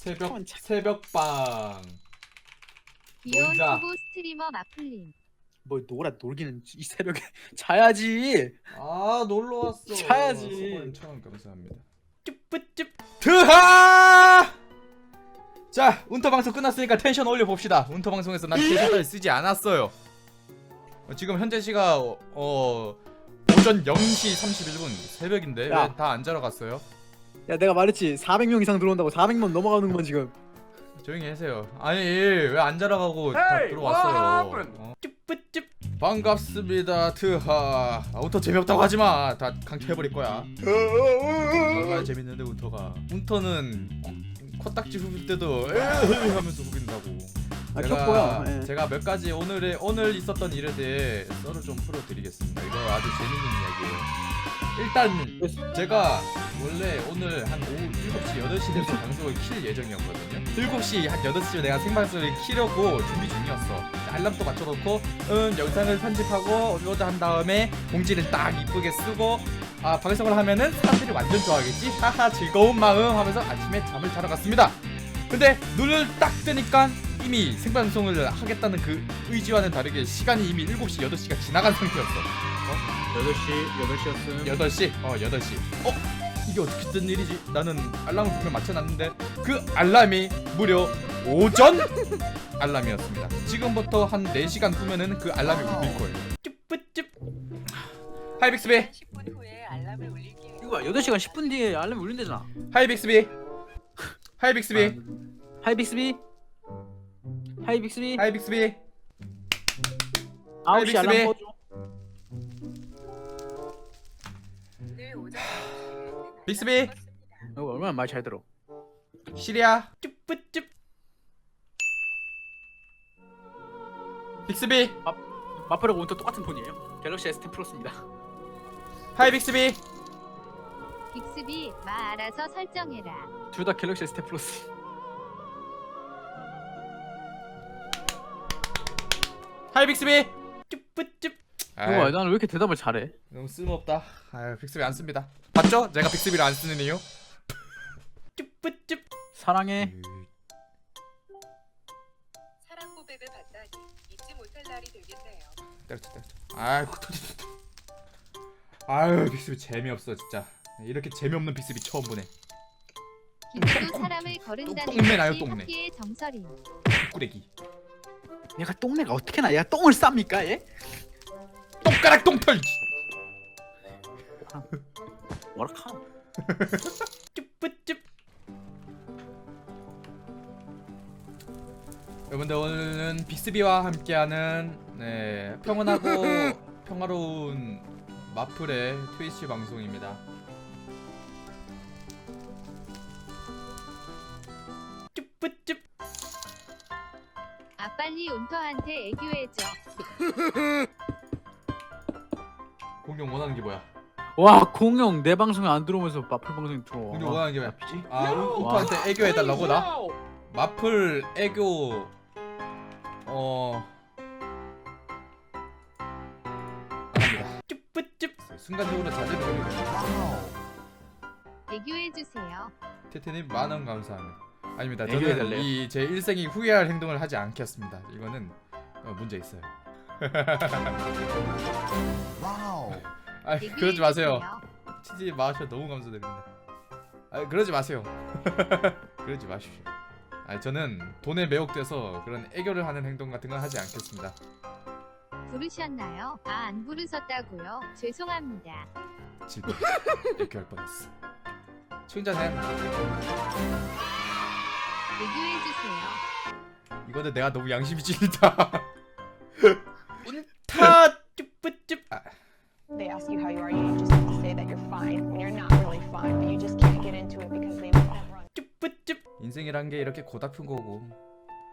새벽 잠깐만, 새벽방 귀여운 놀자. 후보 스트리머 마플님. 뭘 놀아 놀기는 이 새벽에 자야지. 아 놀러 왔어 자야지. 천원 감사합니다 쭈뿌쭈 드하 자 운터 방송 끝났으니까 텐션 올려 봅시다 운터 방송에서 난 텐션을 쓰지 않았어요 어, 지금 현재 시각 어, 어 오전 0시 31분 새벽인데 야. 왜 다 안 자러 갔어요? 야 내가 말했지 400명 이상 들어온다고 400명 넘어가는 건 지금. 조용히 하세요. 아니 왜 안 자라가고 다 Hey, 들어왔어요. what happened? 어? 쭈뿌쭈 반갑습니다 트하. 아, 운터 재미없다고 하지 마. 다 강퇴해버릴 거야. 얼마나 재밌는데 운터가. 운터는 코- 코딱지 후빌 때도 에이 하면서 후빈다고. 아 켰고요. 예. 제가 몇 가지 오늘의 오늘 있었던 일에 대해 썰을 좀 풀어드리겠습니다. 이거 아주 재밌는 이야기예요. 일단 제가 원래 오늘 한 오후 7시 8시 돼서 방송을 킬 예정이었거든요. 7시 한 8시에 내가 생방송을 키려고 준비 중이었어. 알람도 맞춰놓고 음 영상을 편집하고 업로드 한 다음에 공지를 딱 이쁘게 쓰고 아 방송을 하면은 사람들이 완전 좋아하겠지. 하하 즐거운 마음 하면서 아침에 잠을 자러 갔습니다. 근데 눈을 딱 뜨니까 이미 생방송을 하겠다는 그 의지와는 다르게 시간이 이미 7시 8시가 지나간 상태였어. 8시 8시였음. 8시? 어 8시 어? 이게 어떻게 된 일이지? 나는 알람을 분명 맞춰놨는데 그 알람이 무려 오전 알람이었습니다 지금부터 한 4시간 후면은 그 알람이 울릴 거예요 쭈뿌쭈 하이 빅스비 10분 후에 알람을 울릴게요. 이거 봐 8시간 10분 뒤에 알람 울린대잖아. 하이 빅스비 하이 빅스비 하이 빅스비. 하이 빅스비. 하이 빅스비 9시 알람 하이빅스비. 꺼줘. 오늘 오전 빅스비 이거 얼마나 말 잘 들어. 시리아 쭈뿌쭈 빅스비 마플하고 온터 똑같은 폰이에요. 갤럭시 S10 프로스입니다. 하이 빅스비 빅스비 마 알아서 설정해라. 둘 다 갤럭시 S10 플러스. 하이 빅스비 쭈뿌쭈 이거 봐, 나는 왜 이렇게 대답을 잘해? 너무 쓸모없다. 아유, 빅스비 안 씁니다. 봤죠? 제가 빅스비를 안 쓰는 이유. 쭈뿌쭈. 사랑해. 사랑 고백을 받다니 잊지 못할 날이 되겠네요. 때렸죠, 때렸죠. 아유, 터졌다. 아유, 빅스비 재미없어 진짜. 이렇게 재미없는 빅스비 처음 보네. 기도 사람을 거른다는 똥내 나요, 것이 똥내. 학계의 정설임. 꾸레기. 얘가 똥내가 어떻게 나? 얘가 똥을 쌉니까 얘? 똥가락 똥털. 뭐라카? 쭈뿌쭈. 여러분들 오늘은 빅스비와 함께하는 네, 평온하고 평화로운 마플의 트위치 방송입니다. 아 빨리 운터한테 애교해줘. 공룡 원하는 게 뭐야? 와 공룡 내 방송에 안 들어오면서 마플 방송에 들어와. 공룡 원하는 게 뭐야? 나쁘지? 아, 우토한테 애교해달라고 나? 마플 애교 어 안합니다. 쭈뿌쭈 순간적으로 자제를 애교해주세요. 테테님 만원 감사합니다. 아닙니다. 애교해달래요? 저는 이제 일생이 후회할 행동을 하지 않겠습니다. 이거는 어, 문제 있어요. 아 그러지 마세요. 치지 마셔 너무 감사드립니다. 아 그러지 마세요. 그러지 마십시오. 아 저는 돈에 매혹돼서 그런 애교를 하는 행동 같은 건 하지 않겠습니다. 부르셨나요? 아 안 부르셨다고요? 죄송합니다. 질문 애교할 뻔했어. 충전해. 애교해주세요. 이거는 내가 너무 양심이 찔린다. 운타 쭈뿌쭈. 아, they ask you how you are, you just have to say that you're fine when you're not really fine, but you just can't get into it because they never 쭈뿌쭈. 인생이란 게 이렇게 고달픈 거고.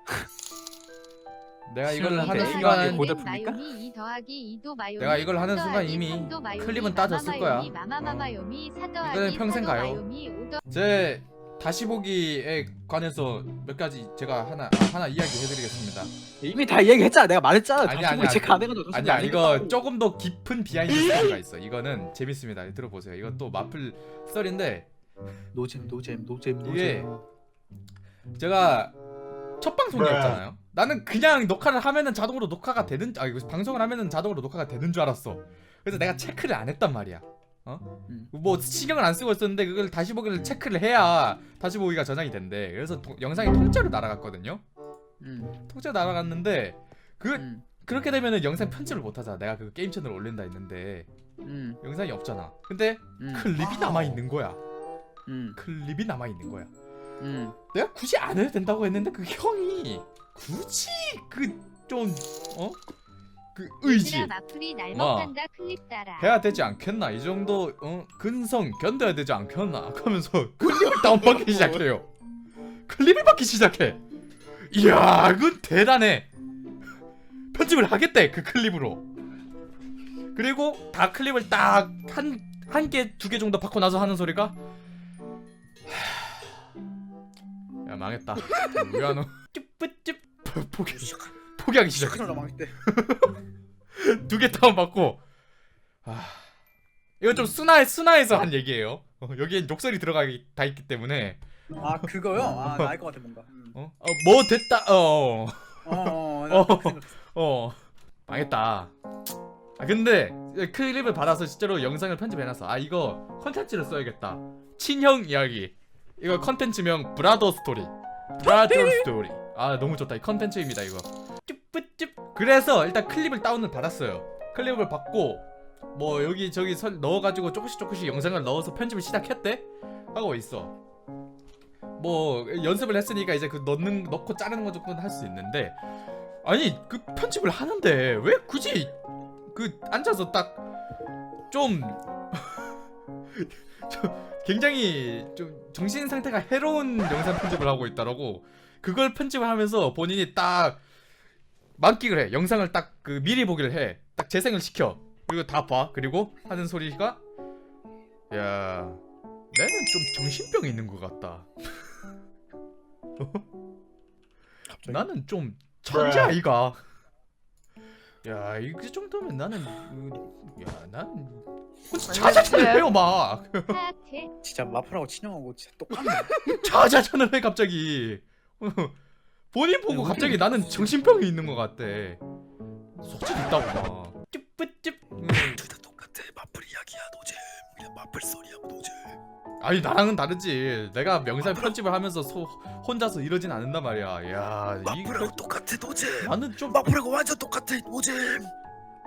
내가 이걸 하는 네, 순간 이거 고달픕니까? 마요미 2 더하기 2도 마요미 내가 이걸 하는 순간 더하기 이미 클립은 따졌을 거야. 마마마요미 마마마마요미 4 더하기 이거는 평생 4도 가요. 마요미 5 더... 제 다시 보기에 관해서 몇 가지 제가 하나 아, 하나 이야기 해드리겠습니다. 이미 다 얘기했잖아. 내가 말했잖아. 아니, 아니, 아니. 안 해가지고 아니야 이거 조금 더 깊은 비하인드 스토리가 있어. 이거는 재밌습니다. 들어보세요. 이건 또 마플 썰인데 노잼 노잼 노잼 이게 노잼. 제가 첫 방송이었잖아요. 나는 그냥 녹화를 하면은 자동으로 녹화가 되는 아 이거 방송을 하면은 자동으로 녹화가 되는 줄 알았어. 그래서 내가 체크를 안 했단 말이야. 어? 음. 뭐 신경을 안 쓰고 있었는데 그걸 다시 보기를 체크를 해야 다시 보기가 저장이 된대. 그래서 도- 영상이 통째로 날아갔거든요. 음. 통째로 날아갔는데 그 음. 그렇게 되면은 영상 편집을 못 하잖아. 내가 그 게임 채널 올린다 했는데 음. 영상이 없잖아. 근데 음. 클립이 남아 있는 거야. 음. 클립이 남아 있는 거야. 음. 내가 굳이 안 해도 된다고 했는데 그 형이 굳이 그 좀 어? 그 의지. 마플이 어. 날먹한다 클립 따라. 해야 되지 않겠나? 이 정도 어 근성 견뎌야 되지 않겠나? 하면서 클립을 다운받기 시작해요. 클립을 받기 시작해. 이야 그건 대단해. 편집을 하겠대 그 클립으로. 그리고 다 클립을 딱 한 한 개 두 개 정도 받고 나서 하는 소리가 야 망했다. 왜안 오? 쭈뿌쭈 포기 포기하기 시작해 시작하라 망했대. 두개 다운 받고 아 이거 좀 순화 순화해서 한 얘기예요. 어, 여기엔 욕설이 들어가 다 있기 때문에 아 그거요? 아 나알것 같아 뭔가. 음. 어? 어, 뭐 됐다 어 어. 어. 어. 나 그렇게 생각했어. 어. 망했다. 아 근데 클립을 받아서 실제로 영상을 편집해놨어. 아 이거 컨텐츠를 써야겠다. 친형 이야기. 이거 컨텐츠명 브라더 스토리. 브라더 스토리. 아 너무 좋다. 이 컨텐츠입니다 이거. 그래서 일단 클립을 다운을 받았어요. 클립을 받고 뭐 여기 저기 선 넣어가지고 조금씩 조금씩 영상을 넣어서 편집을 시작했대. 하고 있어. 뭐 연습을 했으니까 이제 그 넣는 넣고 자르는 거 정도는 할 수 있는데 아니 그 편집을 하는데 왜 굳이 그 앉아서 딱좀 굉장히 좀 정신 상태가 해로운 영상 편집을 하고 있다라고 그걸 편집을 하면서 본인이 딱 만끽을 해 영상을 딱 그 미리 보기를 해 딱 재생을 시켜 그리고 다 봐 그리고 하는 소리가 야 나는 좀 정신병이 있는 것 같다 나는 좀 천재 아이가. 야, 이그 정도면 나는 그, 야, 나는 혼자 자자천을 해요 막. 진짜 마플하고 친형하고 진짜 똑같네. 자자천을 해 갑자기. 어, 본인 보고 갑자기 나는 정신병이 있는 것 같대. 속짓 있다고 막. 쭈뿌쭈. 음. 둘다 똑같아. 마플 이야기야 노잼. 그냥 마플 소리야 노잼. 아니 나랑은 다르지. 내가 명상 편집을 하면서 소, 혼자서 이러진 않는단 말이야. 야, 이 똑같아 노잼. 나는 좀 마플하고 완전 똑같아 노잼.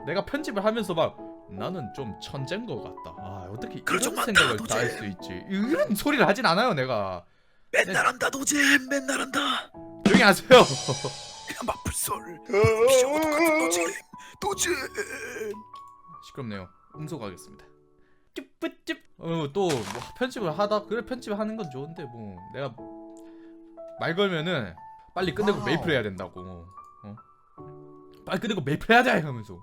내가 편집을 하면서 막 나는 좀 천재인 것 같다. 아 어떻게 그럴 이런 좀 생각을 많다, 다할수 있지? 이런 소리를 하진 않아요 내가. 맨날 한다 노잼. 맨날 한다. 조용히 하세요. 그냥 마플 소리. 비쇼 똑같은. 노잼. 시끄럽네요. 음소거하겠습니다. 쭈뿌쭈. 어또 뭐 편집을 하다 그래 편집하는 건 좋은데 뭐 내가 말 걸면은 빨리 끝내고 와우. 메이플 해야 된다고. 어? 빨리 끝내고 메이플 해야 돼 하면서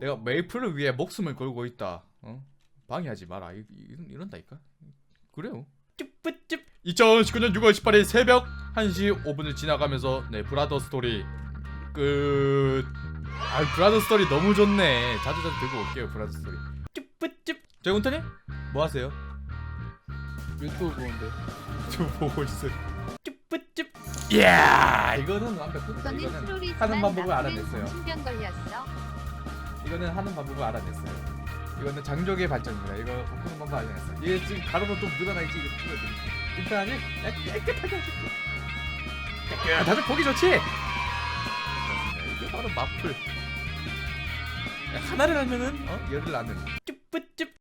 내가 메이플을 위해 목숨을 걸고 있다. 어? 방해하지 마라. 이, 이, 이런다니까. 그래요. 쭈뿌쭈. 2019년 6월 18일 새벽 1시 5분을 지나가면서 네 브라더 스토리 끝. 아 브라더 스토리 너무 좋네. 자주 자주 들고 올게요 브라더 스토리. 쭈뿌쭈. 저희 운터님 뭐 하세요? 유튜브 보는데. 저 보고 있어요. 쭈뿌쭈. 이야 이거는. 우선은 이거는 하는 방법을 알아냈어요. 걸렸어. 이거는 하는 방법을 알아냈어요. 이거는 장족의 발전입니다. 이거 바꾸는 방법 알아냈어요. 얘 지금 가로로 좀 늘어나 있지 이거 풀어드릴게요. 일단 아니 깨끗하게 해줄게. 깨 끗하게 보기 좋지? 이게 바로 마플. 하나를 하면은 어 열을 나는. 쭈뿌쭈.